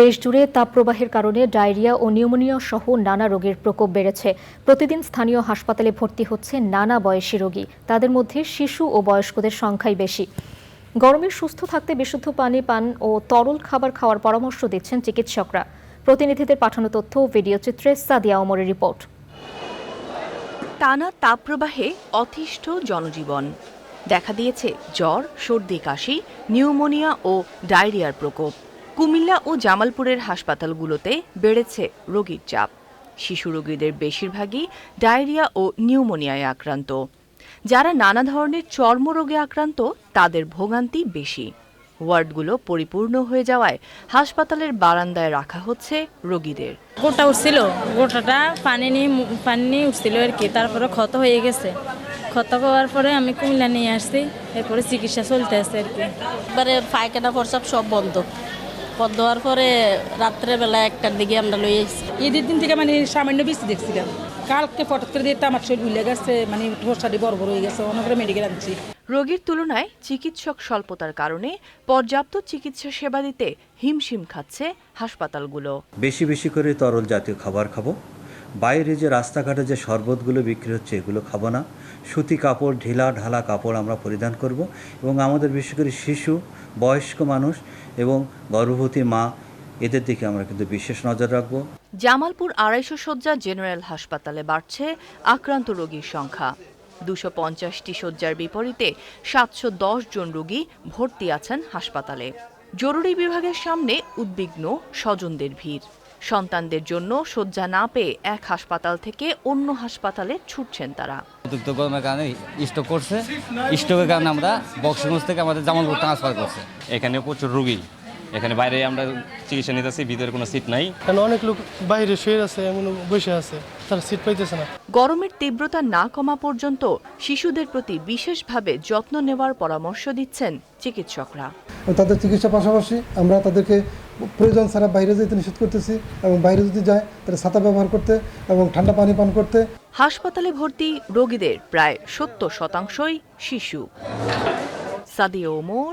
দেশজুড়ে তাপপ্রবাহের কারণে ডায়রিয়া ও নিউমোনিয়া সহ নানা রোগের প্রকোপ বেড়েছে। প্রতিদিন স্থানীয় হাসপাতালে ভর্তি হচ্ছে নানা বয়সী রোগী। তাদের মধ্যে শিশু ও বয়স্কদের সংখ্যাই বেশি। গরমে সুস্থ থাকতে বিশুদ্ধ পানি, পান ও তরল খাবার খাওয়ার পরামর্শ দিচ্ছেন চিকিৎসকরা। প্রতিনিধিদের পাঠানো তথ্য ও ভিডিও চিত্রে সাদিয়া ওমরের রিপোর্ট। টানা তাপপ্রবাহে অতিষ্ঠ জনজীবন। দেখা দিয়েছে জ্বর, সর্দি, কাশি, নিউমোনিয়া ও ডায়রিয়ার প্রকোপ। কুমিল্লা ও জামালপুরের হাসপাতালগুলোতে বেড়েছে রোগীর চাপ। শিশু রোগীদের বেশিরভাগই ডায়রিয়া ও নিউমোনিয়ায় আক্রান্ত। যারা নানা ধরনের চর্মরোগে আক্রান্ত তাদের ভোগান্তি বেশি। ওয়ার্ডগুলো পরিপূর্ণ হয়ে যাওয়ায় হাসপাতালের বারান্দায় রাখা হচ্ছে রোগীদের। গোটা উঠছিল গোটাটা পানি নিয়ে পানি নিয়ে উঠছিল আর কি। তারপরে ক্ষত হয়ে গেছে। ক্ষত হওয়ার পরে আমি কুমিল্লা নিয়ে আসছি এরপরে চিকিৎসা চলতে আছে আর কি। এবারে পায়খানা প্রসাব সব বন্ধ। বন্ধ হওয়ার পরে রাত্রেবেলা একটার দিকে আমরা লই আসছি। ঈদের দিন থেকে মানে সামান্য বৃষ্টি দেখছিলাম কালকে ফটো করে দিয়ে আমার শরীর ভুলে গেছে মানে ঠোসাটি বড় বড় হয়ে গেছে অনেক মেডিকেল আনছি। রোগীর তুলনায় চিকিৎসক স্বল্পতার কারণে পর্যাপ্ত চিকিৎসা সেবা দিতে হিমশিম খাচ্ছে হাসপাতালগুলো। বেশি বেশি করে তরল জাতীয় খাবার খাব। বাইরে যে রাস্তাঘাটে যে শরবতগুলো বিক্রি হচ্ছে এগুলো খাব না। সুতি কাপড় ঢিলা ঢালা কাপড় আমরা পরিধান করব এবং আমাদের বিশেষ করে শিশু বয়স্ক মানুষ এবং গর্ভবতী মা, এদের দিকে আমরা কিন্তু বিশেষ নজর রাখব। জামালপুর আড়াইশো শয্যা জেনারেল হাসপাতালে বাড়ছে আক্রান্ত রোগীর সংখ্যা। দুশো পঞ্চাশটি শয্যার বিপরীতে সাতশো দশ জন রোগী ভর্তি আছেন হাসপাতালে। জরুরি বিভাগের সামনে উদ্বিগ্ন স্বজনদের ভিড়। সন্তানদের জন্য শয্যা না পেয়ে এক হাসপাতাল থেকে অন্য হাসপাতালে ছুটছেন তারা। অতিরিক্ত গরমের কারণে স্টক করছে। স্টকের কারণে আমরা বক্সগঞ্জ থেকে আমাদের জামালপুর ট্রান্সফার করছে। এখানে প্রচুর রুগী। এখানে বাইরে আমরা চিকিৎসা নিতেছি ভিতরে কোনো সিট নাই। কারণ অনেক লোক বাইরে শুয়ে আছে এমন বসে আছে তারা সিট পাইতেছে না। গরমের তীব্রতা না কমা পর্যন্ত শিশুদের প্রতি বিশেষভাবে যত্ন নেওয়ার পরামর্শ দিচ্ছেন চিকিৎসকরা। তাদের চিকিৎসার পাশাপাশি আমরা তাদেরকে প্রয়োজন ছাড়া বাইরে যেতে নিষেধ করতেছি এবং বাইরে যদি যায় তাহলে ছাতা ব্যবহার করতে এবং ঠান্ডা পানি পান করতে। হাসপাতালে ভর্তি রোগীদের প্রায় সত্তর শতাংশই শিশু। সাদিয়া ওমর